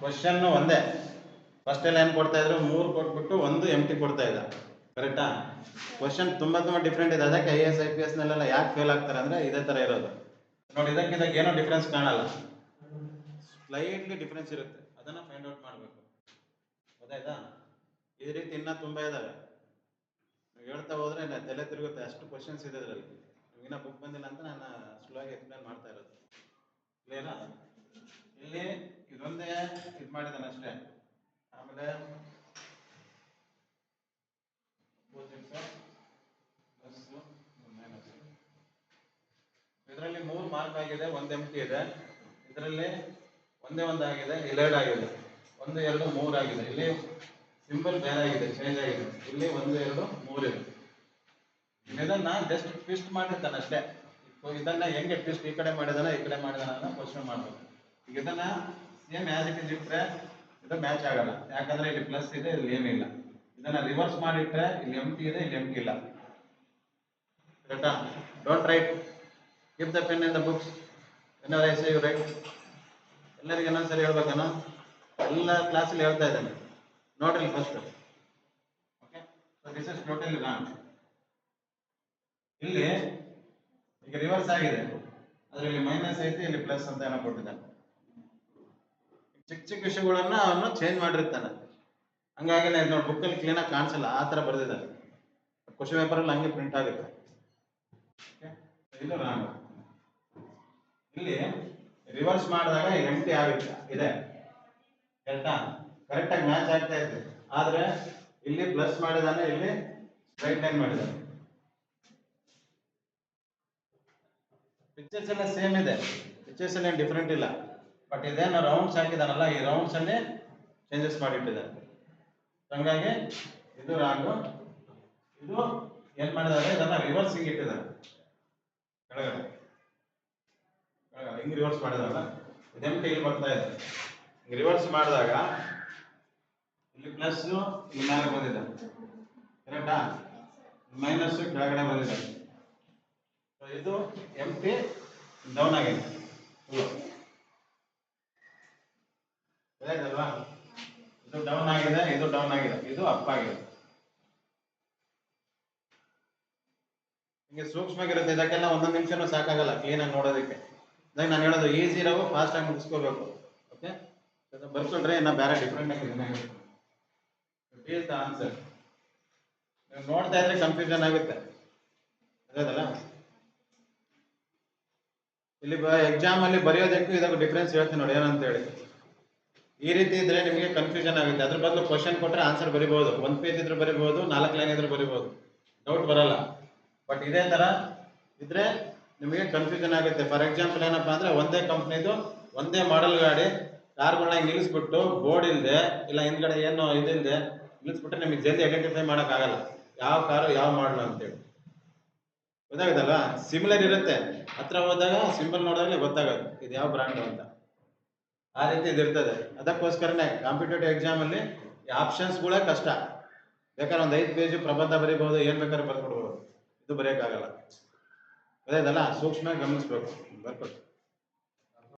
Question ಒಂದೇ. First ಎಲ್ಲ ಏನು ಕೊಡ್ತಾ ಇದ್ರು? ಮೂರು ಕೊಟ್ಬಿಟ್ಟು ಒಂದು ಎಂ ಟಿ ಕೊಡ್ತಾ ಇದ್ದ. ಕರೆಕ್ಟಾ ಕ್ವಶನ್ ತುಂಬ ತುಂಬ ಡಿಫ್ರೆಂಟ್ ಇದೆ. ಅದಕ್ಕೆ ಐ ಎಸ್ ಐ ಪಿ ಎಸ್ನಲ್ಲೆಲ್ಲ ಯಾಕೆ ಫೇಲ್ ಆಗ್ತಾರೆ ಅಂದರೆ ಇದೇ ಥರ ಇರೋದು. ನೋಡಿ ಇದಕ್ಕಿಂತ ಇದಕ್ಕೆ ಏನೋ ಡಿಫ್ರೆನ್ಸ್ ಕಾಣಲ್ಲ. ಸ್ಲೈಟ್ಲಿ ಡಿಫ್ರೆನ್ಸ್ ಇರುತ್ತೆ. ಅದನ್ನು ಫೈಂಡ್ ಔಟ್ ಮಾಡಬೇಕು. ಗೊತ್ತಾಯ್ತಾ? ಈ ರೀತಿ ಇನ್ನೂ ತುಂಬ ಇದ್ದಾವೆ ಹೇಳ್ತಾ ಹೋದ್ರೆ ತಲೆ ತಿರುಗುತ್ತೆ. ಅಷ್ಟು ಕ್ವಶನ್ಸ್ ಇದೆ ಇದರಲ್ಲಿ. ನಿಮಗಿನ್ನ ಬುಕ್ ಬಂದಿಲ್ಲ ಅಂತ ನಾನು ಸ್ಲೋ ಆಗಿ ಎಕ್ಸ್ಪ್ಲೇನ್ ಮಾಡ್ತಾ ಇರೋದು. ಕ್ಲಿಯರಾ ಇಲ್ಲಿ ಇದೊಂದೇ ಇದು ಮಾಡಿದ್ದಾನೆ ಅಷ್ಟೇ. ಆಮೇಲೆ ಇದರಲ್ಲಿ ಮೂರು ಮಾರ್ಕ್ ಆಗಿದೆ, ಒಂದ್ ಎಂ ಟಿ ಇದೆ. ಇದರಲ್ಲಿ ಒಂದೇ ಒಂದಾಗಿದೆ ಆಗಿದೆ ಆಗಿದೆ. ಒಂದು, ಎರಡು, ಮೂರು ಆಗಿದೆ. ಇಲ್ಲಿ ಸಿಂಬಲ್ ಬೇರೆ ಆಗಿದೆ ಚೇಂಜ್ ಆಗಿದೆ. ಇಲ್ಲಿ ಒಂದು, ಎರಡು, ಮೂರು ಇದೆ. ಇದನ್ನ ಜಸ್ಟ್ ಟ್ವಿಸ್ಟ್ ಮಾಡಿರ್ತಾನೆ ಅಷ್ಟೇ. ಇದನ್ನ ಹೆಂಗೆ ಟ್ವಿಸ್ಟ್ ಈ ಕಡೆ ಮಾಡಿದಾನ ಈ ಕಡೆ ಮಾಡಿದಾನ ಅನ್ನೋ ಕ್ವಶನ್ ಮಾಡ್ಬೇಕು ಈಗ ಇದನ್ನ ಸೇಮ್ ಆಸ್ ಇಟ್ ಇಸ್ ಇಟ್ರೆ ಇದು ಮ್ಯಾಚ್ ಆಗಲ್ಲ. ಯಾಕಂದ್ರೆ ಇಲ್ಲಿ ಪ್ಲಸ್ ಇದೆ, ಇಲ್ಲಿ ಏನಿಲ್ಲ ಇದನ್ನ ರಿವರ್ಸ್ ಮಾಡಿಟ್ರೆ ಇಲ್ಲಿ ಎಂ ಟಿ ಇದೆ, ಇಲ್ಲಿ ಎಂ ಟಿ ಇಲ್ಲ ಕರೆಕ್ಟಾ don't write give the pen in the books ಏನಾರ ಎಸ್ ಯು ರೈಟ್ ಎಲ್ಲರಿಗೆ ಇನ್ನೊಂದ್ಸರಿ ಹೇಳ್ಬೇಕನ? ಎಲ್ಲ ಕ್ಲಾಸಲ್ಲಿ ಹೇಳ್ತಾ ಇದ್ದಾನೆ. ನೋಡ್ರಿ first okay so this is totally wrong ಇಲ್ಲಿ ಈಗ ರಿವರ್ಸ್ ಆಗಿದೆ. ಅದರಲ್ಲಿ ಮೈನಸ್ ಐತಿ, ಇಲ್ಲಿ ಪ್ಲಸ್ ಅಂತ ಏನೋ ಕೊಟ್ಟಿದ್ದಾನೆ ಚಿಕ್ಕ ಚಿಕ್ಕ ವಿಷಯಗಳನ್ನ ಅವನು ಚೇಂಜ್ ಮಾಡಿರ್ತಾನೆ. ಹಂಗಾಗಿ ನೋಡಿ ಬುಕ್ಕಲ್ಲಿ ಕ್ಲೀನಾಗಿ ಕಾಣಿಸಲ್ಲ, ಆ ಥರ ಬರೆದಿದ್ದಾನೆ ಕ್ವಶನ್ ಪೇಪರಲ್ಲಿ ಹಂಗೆ ಪ್ರಿಂಟ್ ಆಗುತ್ತೆ. ಇಲ್ಲಿ ರಿವರ್ಸ್ ಮಾಡಿದಾಗ ಎಂಟಿ ಆಗುತ್ತೆ. ಇದೆ. ಕರೆಕ್ಟಾ ಕರೆಕ್ಟಾಗಿ ಮ್ಯಾಚ್ ಆಗ್ತಾ ಇದೆ. ಆದರೆ ಇಲ್ಲಿ ಪ್ಲಸ್ ಮಾಡಿದಾನೆ, ಇಲ್ಲಿ ಸ್ಟ್ರೈಟ್ ಲೈನ್ ಮಾಡಿದಾನೆ. ಪಿಕ್ಚರ್ಸ್ ಎಲ್ಲ ಸೇಮ್ ಇದೆ. ಪಿಕ್ಚರ್ಸ್ ಏನು ಡಿಫ್ರೆಂಟ್ ಇಲ್ಲ. ಬಟ್ ಇದೇನು ರೌಂಡ್ಸ್ ಹಾಕಿದಾನಲ್ಲ, ಈ ರೌಂಡ್ಸ್ ಅಲ್ಲಿ ಚೇಂಜಸ್ ಮಾಡಿಟ್ಟಿದ್ದಾರೆ. ಹಂಗಾಗಿ ಇದು ರಾಂಗು, ಇದು ಏನ್ ಮಾಡಿದ್ದಾರೆ, ಇದನ್ನ ರಿವರ್ಸಿಂಗ್ ಇಟ್ಟಿದ್ದಾರೆ. ಕೆಳಗಡೆ. ಹಿಂಗ್ ರಿವರ್ಸ್ ಮಾಡಿದಾರಲ್ಲ ಇದೆಂಟು ಇಲ್ಲಿ ಬರ್ತಾ ಇದೆ. ರಿವರ್ಸ್ ಮಾಡಿದಾಗ ಇಲ್ಲಿ ಪ್ಲಸ್ ಇಲ್ಲಿ ಮೇಲೆ ಬಂದಿದೆ. ಕರೆಕ್ಟಾ ಮೈನಸ್ ಕೆಳಗಡೆ ಬಂದಿದೆ. ಇದು ಎಂ ಟಿ ಡೌನ್ ಆಗಿದೆ ಗೊತ್ತಾಯ್ತಲ್ವಾ ಇದು ಡೌನ್ ಆಗಿದೆ, ಇದು ಡೌನ್ ಆಗಿದೆ, ಇದು ಅಪ್ ಆಗಿದೆ. ಹಿಂಗೆ ಸೂಕ್ಷ್ಮವಾಗಿರುತ್ತೆ, ಇದಕ್ಕೆಲ್ಲ ಒಂದೊಂದು ನಿಮಿಷನೂ ಸಾಕಾಗಲ್ಲ ಕ್ಲೀನಾಗಿ ನೋಡೋದಕ್ಕೆ. ಇದಾಗ ನಾನು ಹೇಳೋದು ಈಸಿ ಇರೋ ಫಾಸ್ಟ್ ಆಗಿ ಮುಗಿಸ್ಕೋಬೇಕು ಓಕೆ ಬರ್ಕೊಳ್ರಿ ಇನ್ನ ಬೇರೆ ಡಿಫ್ರೆಂಟ್ ದ ಆನ್ಸರ್ ನೀವು ನೋಡ್ತಾ ಇದ್ರೆ ಕನ್ಫ್ಯೂಷನ್ ಆಗುತ್ತೆ. ಅದೇದಲ್ಲ ಇಲ್ಲಿ ಎಕ್ಸಾಮ್ ಅಲ್ಲಿ ಬರೆಯೋದಕ್ಕೂ ಇದಕ್ಕೂ ಡಿಫ್ರೆನ್ಸ್ ಹೇಳ್ತೀನಿ ನೋಡಿ ಏನಂತ ಹೇಳಿ ಈ ರೀತಿ ಇದ್ರೆ ನಿಮಗೆ ಕನ್ಫ್ಯೂಷನ್ ಆಗುತ್ತೆ. ಅದ್ರ ಬದಲು ಕ್ವಶನ್ ಕೊಟ್ಟರೆ ಆನ್ಸರ್ ಬರಿಬಹುದು ಒಂದ್ ಪೇಜ್ ಇದ್ರೆ ಬರಿಬಹುದು ನಾಲ್ಕು ಲೈನ್ ಇದ್ರೆ ಬರಿಬಹುದು ಡೌಟ್ ಬರಲ್ಲ. ಬಟ್ ಇದೇ ತರ ಇದ್ರೆ ನಿಮಗೆ ಕನ್ಫ್ಯೂಷನ್ ಆಗುತ್ತೆ. ಫಾರ್ ಎಕ್ಸಾಂಪಲ್ ಏನಪ್ಪಾ ಅಂದ್ರೆ ಒಂದೇ ಕಂಪ್ನಿದು ಒಂದೇ ಮಾಡೆಲ್ ಗಾಡಿ, ಕಾರ್ಗಳನ್ನ ನಿಲ್ಲಿಸ್ಬಿಟ್ಟು ಬೋರ್ಡ್ ಇಲ್ಲದೆ ಇಲ್ಲ ಹಿಂದ್ಗಡೆ ಏನು ಇದಿಲ್ಲದೆ ನಿಲ್ಲಿಸ್ಬಿಟ್ರೆ ನಿಮಗೆ ಜಲ್ದಿ ಐಡೆಂಟಿಫೈ ಆಗಲ್ಲ ಯಾವ ಕಾರು ಯಾವ ಮಾಡಲು ಅಂತೇಳಿ. ಗೊತ್ತಾಗುತ್ತಲ್ವಾ? ಸಿಮಿಲರ್ ಇರುತ್ತೆ. ಹತ್ರ ಹೋದಾಗ ಸಿಂಬಲ್ ನೋಡಿದ್ರೆ ಗೊತ್ತಾಗುತ್ತೆ ಇದು ಯಾವ ಬ್ರ್ಯಾಂಡ್ ಅಂತ. ಆ ರೀತಿ ಇದಿರ್ತದೆ ಅದಕ್ಕೋಸ್ಕರನೇ ಕಾಂಪಿಟೇಟಿವ್ ಎಕ್ಸಾಮ್ ಅಲ್ಲಿ ಆಪ್ಷನ್ಸ್ಗಳೇ ಕಷ್ಟ. ಬೇಕಾದ್ರೆ ಒಂದು ಐದು ಪೇಜ್ ಪ್ರಬಂಧ ಬರೀಬಹುದು, ಏನ್ ಬೇಕಾದ್ರೆ ಬರ್ಕೊಡ್ಬೋದು ಇದು ಬರೆಯೋಕ್ಕಾಗಲ್ಲ ಅದಲ್ಲ ಸೂಕ್ಷ್ಮ ಗಮನಿಸ್ಬೇಕು. ಬರ್ಕೊಟ್ಟು